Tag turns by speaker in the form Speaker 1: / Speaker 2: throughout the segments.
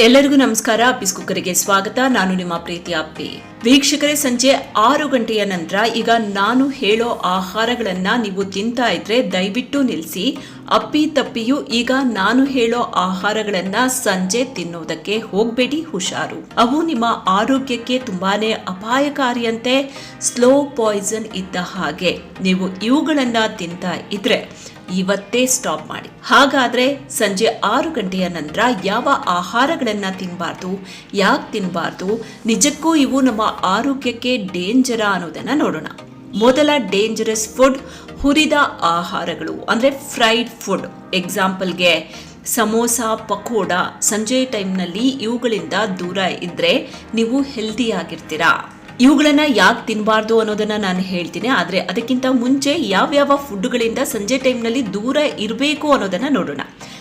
Speaker 1: ಎಲ್ಲರಿಗೂ ನಮಸ್ಕಾರ. ಅಪ್ಪಿಸ್ ಕುಕ್ಕರಿಗೆ ಸ್ವಾಗತ. ನಾನು ನಿಮ್ಮ ಪ್ರೀತಿ ಅಪ್ಪಿ. ವೀಕ್ಷಕರೇ, ಸಂಜೆ ಆರು ಗಂಟೆಯ ನಂತರ ಈಗ ನಾನು ಹೇಳೋ ಆಹಾರಗಳನ್ನ ನೀವು ತಿಂತಾ ಇದ್ರೆ ದಯವಿಟ್ಟು ನಿಲ್ಲಿಸಿ ಅಪ್ಪಿ ತಪ್ಪಿಯು ಈಗ ನಾನು ಹೇಳೋ ಆಹಾರಗಳನ್ನ ಸಂಜೆ ತಿನ್ನೋದಕ್ಕೆ ಹೋಗ್ಬೇಡಿ, ಹುಷಾರು. ಅವು ನಿಮ್ಮ ಆರೋಗ್ಯಕ್ಕೆ ತುಂಬಾನೇ ಅಪಾಯಕಾರಿಯಂತೆ ಸ್ಲೋ ಪಾಯ್ಸನ್ ಇದ್ದ ಹಾಗೆ ನೀವು ಇವುಗಳನ್ನ ತಿಂತಾ ಇದ್ರೆ ಇವತ್ತೇ ಸ್ಟಾಪ್ ಮಾಡಿ. ಹಾಗಾದ್ರೆ ಸಂಜೆ ಆರು ಗಂಟೆಯ ನಂತರ ಯಾವ ಆಹಾರಗಳನ್ನ ತಿನ್ನಬಾರ್ದು ಯಾಕೆ ತಿನ್ನಬಾರ್ದು ನಿಜಕ್ಕೂ ಇವು ನಮ್ಮ ಆರೋಗ್ಯಕ್ಕೆ ಡೇಂಜರ ಅನ್ನೋದನ್ನ ನೋಡೋಣ. ಮೊದಲ ಡೇಂಜರಸ್ ಫುಡ್ ಹುರಿದ ಆಹಾರಗಳು, ಅಂದ್ರೆ ಫ್ರೈಡ್ ಫುಡ್. ಎಕ್ಸಾಂಪಲ್ಗೆ ಸಮೋಸ, ಪಕೋಡ, ಸಂಜೆ ಟೈಮ್ನಲ್ಲಿ ಇವುಗಳಿಂದ ದೂರ ಇದ್ರೆ ನೀವು ಹೆಲ್ದಿ ಆಗಿರ್ತೀರಾ? ಇವುಗಳನ್ನ ಯಾಕೆ ತಿನ್ನಬಾರ್ದು ಅನ್ನೋದನ್ನ ನಾನು ಹೇಳ್ತೀನಿ. ಆದ್ರೆ ಅದಕ್ಕಿಂತ ಮುಂಚೆ ಯಾವ್ಯಾವ ಫುಡ್ಗಳಿಂದ ಸಂಜೆ ಟೈಮ್ನಲ್ಲಿ ದೂರ ಇರಬೇಕು ಅನ್ನೋದನ್ನ ನೋಡೋಣ.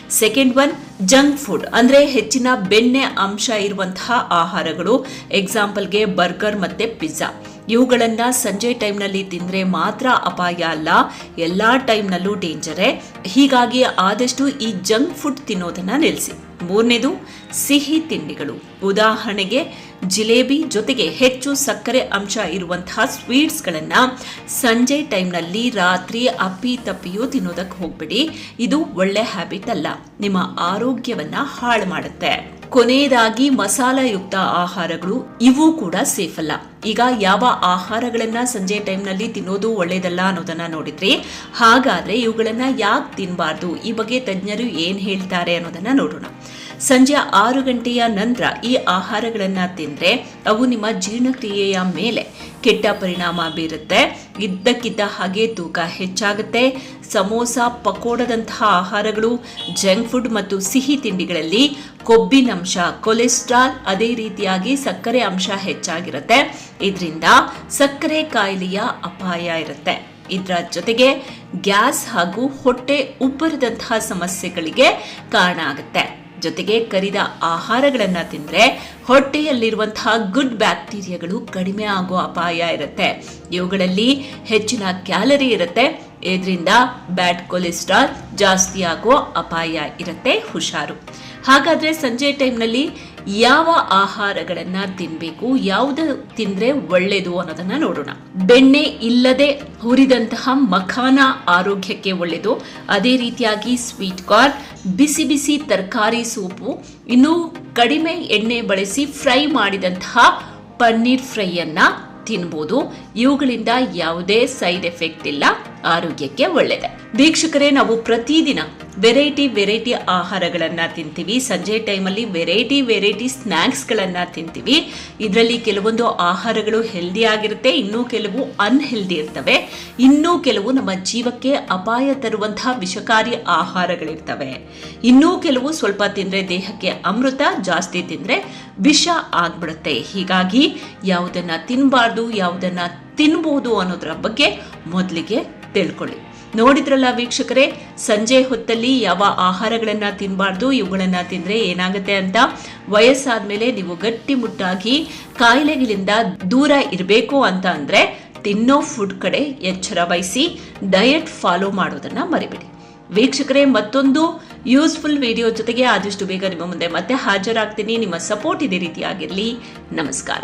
Speaker 1: Second one, junk food. ಅಂದ್ರೆ ಹೆಚ್ಚಿನ ಬೆಣ್ಣೆ ಅಂಶ ಇರುವಂತಹ ಆಹಾರಗಳು. ಎಕ್ಸಾಂಪಲ್ಗೆ ಬರ್ಗರ್ ಮತ್ತೆ ಪಿಜ್ಜಾ. ಇವುಗಳನ್ನ ಸಂಜೆ ಟೈಮ್ನಲ್ಲಿ ತಿಂದ್ರೆ ಮಾತ್ರ ಅಪಾಯ ಅಲ್ಲ. ಎಲ್ಲಾ ಟೈಮ್ನಲ್ಲೂ ಡೇಂಜರೇ. ಹೀಗಾಗಿ ಆದಷ್ಟು ಈ ಜಂಕ್ ಫುಡ್ ತಿನ್ನೋದನ್ನ ನಿಲ್ಲಿಸಿ ಮೂರನೇದು ಸಿಹಿ ತಿಂಡಿಗಳು. ಉದಾಹರಣೆಗೆ ಜಿಲೇಬಿ ಜೊತೆಗೆ ಹೆಚ್ಚು ಸಕ್ಕರೆ ಅಂಶ ಇರುವಂತಹ ಸ್ವೀಟ್ಸ್ಗಳನ್ನು ಸಂಜೆ ಟೈಮ್ನಲ್ಲಿ ರಾತ್ರಿ ಅಪ್ಪಿ ತಪ್ಪಿಯೂ ತಿನ್ನೋದಕ್ಕೆ ಹೋಗ್ಬಿಡಿ. ಇದು ಒಳ್ಳೆ ಹ್ಯಾಬಿಟ್ ಅಲ್ಲ. ನಿಮ್ಮ ಆರೋಗ್ಯವನ್ನು ಹಾಳು ಮಾಡುತ್ತೆ. ಕೊನೆಯದಾಗಿ ಮಸಾಲಯುಕ್ತ ಆಹಾರಗಳು, ಇವು ಕೂಡ ಸೇಫ್ ಅಲ್ಲ ಈಗ ಯಾವ ಆಹಾರಗಳನ್ನ ಸಂಜೆ ಟೈಮ್ನಲ್ಲಿ ತಿನ್ನೋದು ಒಳ್ಳೇದಲ್ಲ ಅನ್ನೋದನ್ನ ನೋಡಿದ್ರಿ, ಹಾಗಾದ್ರೆ ಇವುಗಳನ್ನ ಯಾಕೆ ತಿನ್ನಬಾರ್ದು ಈ ಬಗ್ಗೆ ತಜ್ಞರು ಏನ್ ಹೇಳ್ತಾರೆ ಅನ್ನೋದನ್ನ ನೋಡೋಣ. ಸಂಜೆ ಆರು ಗಂಟೆಯ ನಂತರ ಈ ಆಹಾರಗಳನ್ನ ತಿಂದ್ರೆ, ಅವು ನಿಮ್ಮ ಜೀರ್ಣಕ್ರಿಯೆಯ ಮೇಲೆ ಕೆಟ್ಟ ಪರಿಣಾಮ ಬೀರುತ್ತೆ. ಇದ್ದಕ್ಕಿದ್ದ ಹಾಗೆ ತೂಕ ಹೆಚ್ಚಾಗುತ್ತೆ. ಸಮೋಸ, ಪಕೋಡದಂತಹ ಆಹಾರಗಳು, ಜಂಕ್ ಫುಡ್ ಮತ್ತು ಸಿಹಿ ತಿಂಡಿಗಳಲ್ಲಿ ಕೊಬ್ಬಿನಂಶ ಕೊಲೆಸ್ಟ್ರಾಲ್ ಅದೇ ರೀತಿಯಾಗಿ ಸಕ್ಕರೆ ಅಂಶ ಹೆಚ್ಚಾಗಿರುತ್ತೆ. ಇದರಿಂದ ಸಕ್ಕರೆ ಕಾಯಿಲೆಯ ಅಪಾಯ ಇರುತ್ತೆ. ಇದರ ಜೊತೆಗೆ ಗ್ಯಾಸ್ ಹಾಗೂ ಹೊಟ್ಟೆ ಉಬ್ಬರದಂತಹ ಸಮಸ್ಯೆಗಳಿಗೆ ಕಾರಣ ಆಗುತ್ತೆ. ಜೊತೆಗೆ ಕರಿದ ಆಹಾರಗಳನ್ನು ತಿಂದ್ರೆ ಹೊಟ್ಟೆಯಲ್ಲಿರುವಂತಹ ಗುಡ್ ಬ್ಯಾಕ್ಟೀರಿಯಾಗಳು ಕಡಿಮೆ ಆಗೋ ಅಪಾಯ ಇರುತ್ತೆ. ಇವುಗಳಲ್ಲಿ ಹೆಚ್ಚಿನ ಕ್ಯಾಲರಿ ಇರುತ್ತೆ. ಇದರಿಂದ ಬ್ಯಾಡ್ ಕೊಲೆಸ್ಟ್ರಾಲ್ ಜಾಸ್ತಿ ಆಗೋ ಅಪಾಯ ಇರುತ್ತೆ. ಹುಷಾರು. ಹಾಗಾದ್ರೆ ಸಂಜೆ ಟೈಮ್ನಲ್ಲಿ ಯಾವ ಆಹಾರಗಳನ್ನ ತಿನ್ಬೇಕು, ಯಾವುದು ತಿಂದ್ರೆ ಒಳ್ಳೇದು ಅನ್ನೋದನ್ನ ನೋಡೋಣ. ಬೆಣ್ಣೆ ಇಲ್ಲದೆ ಹುರಿದಂತಹ ಮಖಾನ ಆರೋಗ್ಯಕ್ಕೆ ಒಳ್ಳೆಯದು ಅದೇ ರೀತಿಯಾಗಿ ಸ್ವೀಟ್ ಕಾರ್ನ್ ಬಿಸಿ ಬಿಸಿ ತರಕಾರಿ ಸೂಪು, ಇನ್ನು ಕಡಿಮೆ ಎಣ್ಣೆ ಬಳಸಿ ಫ್ರೈ ಮಾಡಿದಂತಹ ಪನ್ನೀರ್ ಫ್ರೈಯನ್ನ ತಿನ್ಬೋದು. ಇವುಗಳಿಂದ ಯಾವುದೇ ಸೈಡ್ ಎಫೆಕ್ಟ್ ಇಲ್ಲ, ಆರೋಗ್ಯಕ್ಕೆ ಒಳ್ಳೆಯದೆ ವೀಕ್ಷಕರೇ, ನಾವು ಪ್ರತಿದಿನ ವೆರೈಟಿ ವೆರೈಟಿ ಆಹಾರಗಳನ್ನು ತಿಂತೀವಿ. ಸಂಜೆ ಟೈಮಲ್ಲಿ ವೆರೈಟಿ ವೆರೈಟಿ ಸ್ನ್ಯಾಕ್ಸ್ಗಳನ್ನ ತಿಂತೀವಿ. ಇದರಲ್ಲಿ ಕೆಲವೊಂದು ಆಹಾರಗಳು ಹೆಲ್ದಿ ಆಗಿರುತ್ತೆ, ಇನ್ನೂ ಕೆಲವು ಅನ್ಹೆಲ್ದಿ ಇರ್ತವೆ. ಇನ್ನೂ ಕೆಲವು ನಮ್ಮ ಜೀವಕ್ಕೆ ಅಪಾಯ ತರುವಂತಹ ವಿಷಕಾರಿ ಆಹಾರಗಳಿರ್ತವೆ. ಇನ್ನೂ ಕೆಲವು ಸ್ವಲ್ಪ ತಿಂದ್ರೆ ದೇಹಕ್ಕೆ ಅಮೃತ, ಜಾಸ್ತಿ ತಿಂದ್ರೆ ವಿಷ ಆಗ್ಬಿಡುತ್ತೆ. ಹೀಗಾಗಿ ಯಾವುದನ್ನ ತಿನ್ನಬಾರ್ದು ಯಾವುದನ್ನ ತಿನ್ಬೋದು ಅನ್ನೋದ್ರ ಬಗ್ಗೆ ಮೊದಲಿಗೆ ತಿಳ್ಕೊಳ್ಳಿ ನೋಡಿದ್ರಲ್ಲ ವೀಕ್ಷಕರೇ, ಸಂಜೆ ಹೊತ್ತಲ್ಲಿ ಯಾವ ಆಹಾರಗಳನ್ನ ತಿನ್ನಬಾರ್ದು ಇವುಗಳನ್ನ ತಿಂದ್ರೆ ಏನಾಗುತ್ತೆ ಅಂತ? ವಯಸ್ಸಾದ್ಮೇಲೆ ನೀವು ಗಟ್ಟಿಮುಟ್ಟಾಗಿ ಕಾಯಿಲೆಗಳಿಂದ ದೂರ ಇರಬೇಕು ಅಂತ ಅಂದ್ರೆ ತಿನ್ನೋ ಫುಡ್ ಕಡೆ ಎಚ್ಚರ ವಹಿಸಿ ಡಯಟ್ ಫಾಲೋ ಮಾಡೋದನ್ನ ಮರಿಬೇಡಿ. ವೀಕ್ಷಕರೇ, ಮತ್ತೊಂದು ಯೂಸ್ಫುಲ್ ವಿಡಿಯೋ ಜೊತೆಗೆ ಆದಷ್ಟು ಬೇಗ ನಿಮ್ಮ ಮುಂದೆ ಮತ್ತೆ ಹಾಜರಾಗ್ತೀನಿ. ನಿಮ್ಮ ಸಪೋರ್ಟ್ ಇದೇ ರೀತಿಯಾಗಿರಲಿ ನಮಸ್ಕಾರ.